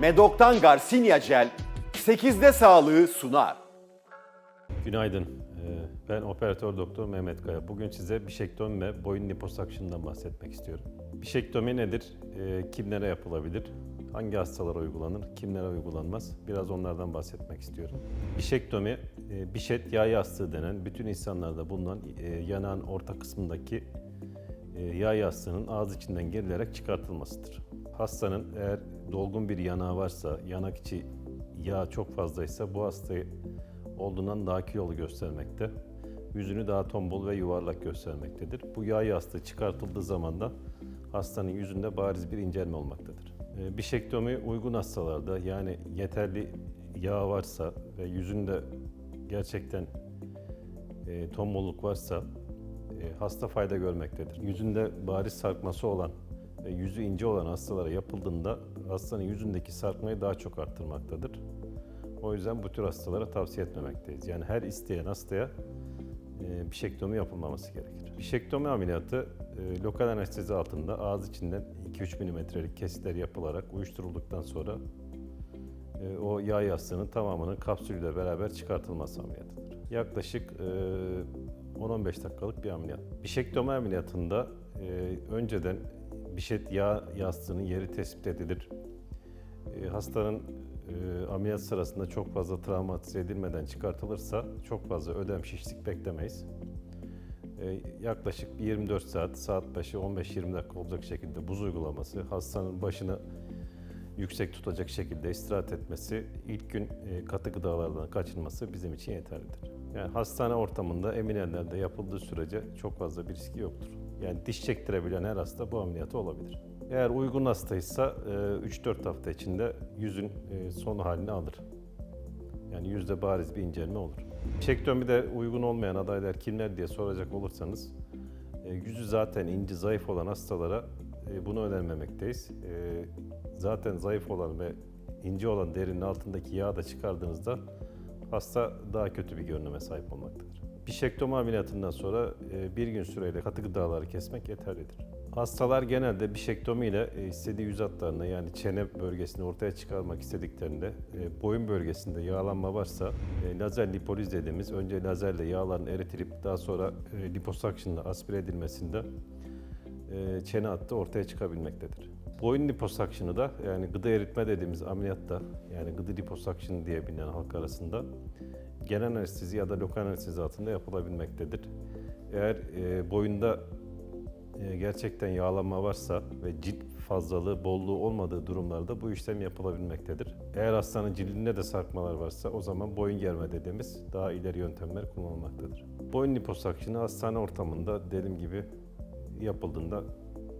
Medok'tan Garcinia Gel 8'de sağlığı sunar. Günaydın. Ee, Ben operatör doktor Mehmet Kaya. Bugün size bişektomi ve boyun liposakşından bahsetmek istiyorum. Bişektomi nedir? Ee, Kimlere yapılabilir? Hangi hastalara uygulanır? Kimlere uygulanmaz? Biraz onlardan bahsetmek istiyorum. Bişektomi, e, bişet yağ yastığı denen bütün insanlarda bulunan e, yanağın orta kısmındaki e, yağ yastığının ağız içinden gerilerek çıkartılmasıdır. Hastanın eğer dolgun bir yanağı varsa, yanak içi yağ çok fazlaysa bu hastayı olduğundan daha kilolu göstermekte. Yüzünü daha tombul ve yuvarlak göstermektedir. Bu yağ yastığı çıkartıldığı zaman da hastanın yüzünde bariz bir incelme olmaktadır. E, Bişektomi uygun hastalarda yani yeterli yağ varsa ve yüzünde gerçekten e, tombulluk varsa e, hasta fayda görmektedir. Yüzünde bariz sarkması olan yüzü ince olan hastalara yapıldığında hastanın yüzündeki sarkmayı daha çok arttırmaktadır. O yüzden bu tür hastalara tavsiye etmemekteyiz. Yani her isteyen hastaya e, bişektomi yapılmaması gerekir. Bişektomi ameliyatı e, lokal anestezi altında ağız içinden 2-3 milimetrelik kesitler yapılarak uyuşturulduktan sonra e, o yağ yastığının tamamının kapsülle beraber çıkartılması ameliyatıdır. Yaklaşık e, 10-15 dakikalık bir ameliyat. Bişektomi ameliyatında e, önceden bişet yağ yastığının yeri tespit edilir. E, hastanın e, ameliyat sırasında çok fazla travmatize edilmeden çıkartılırsa çok fazla ödem şişlik beklemeyiz. E, yaklaşık bir 24 saat, saat başı 15-20 dakika olacak şekilde buz uygulaması, hastanın başını yüksek tutacak şekilde istirahat etmesi, ilk gün e, katı gıdalardan kaçınması bizim için yeterlidir. Yani hastane ortamında emin ellerde yapıldığı sürece çok fazla bir riski yoktur. Yani diş çektirebilen her hasta bu ameliyatı olabilir. Eğer uygun hastaysa e, 3-4 hafta içinde yüzün e, son halini alır. Yani yüzde bariz bir incelme olur. Bişektomide uygun olmayan adaylar kimler diye soracak olursanız, e, yüzü zaten ince, zayıf olan hastalara e, bunu önermemekteyiz. E, zaten zayıf olan ve ince olan derinin altındaki yağı da çıkardığınızda hasta daha kötü bir görünüme sahip olmaktadır. Bişektomi ameliyatından sonra e, bir gün süreyle katı gıdaları kesmek yeterlidir. Hastalar genelde bişektomi ile e, istediği yüz hatlarını yani çene bölgesini ortaya çıkarmak istediklerinde e, boyun bölgesinde yağlanma varsa lazer lipoliz dediğimiz önce lazerle yağların eritilip daha sonra e, liposakşınla aspire edilmesinde çene hattı ortaya çıkabilmektedir. Boyun liposakşını da yani gıda eritme dediğimiz ameliyatta yani gıda liposakşını diye bilinen halk arasında genel anestezi ya da lokal anestezi altında yapılabilmektedir. Eğer e, boyunda e, gerçekten yağlanma varsa ve cilt fazlalığı, bolluğu olmadığı durumlarda bu işlem yapılabilmektedir. Eğer hastanın cildinde de sarkmalar varsa o zaman boyun germe dediğimiz daha ileri yöntemler kullanılmaktadır. Boyun liposakşını hastane ortamında dediğim gibi yapıldığında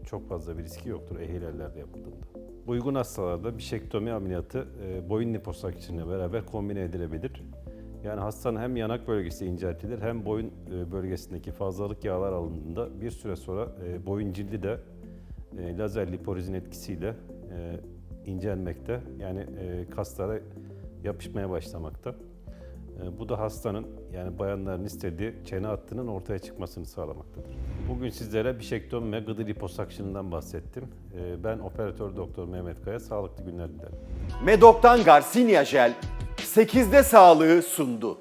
çok fazla bir riski yoktur ehil ellerde yapıldığında. Uygun hastalarda bişektomi ameliyatı e, boyun liposakşınıyla beraber kombine edilebilir. Yani hastanın hem yanak bölgesi inceltilir hem boyun e, bölgesindeki fazlalık yağlar alındığında bir süre sonra e, boyun cildi de e, lazer liporizin etkisiyle incelmekte. Yani kaslara yapışmaya başlamakta. Bu da hastanın yani bayanların istediği çene hattının ortaya çıkmasını sağlamaktadır. Bugün sizlere bişektomi ve gıdı liposakşından bahsettim. Ben operatör doktor Mehmet Kaya. Sağlıklı günler dilerim. Medok'tan Garcinia Gel 8'de sağlığı sundu.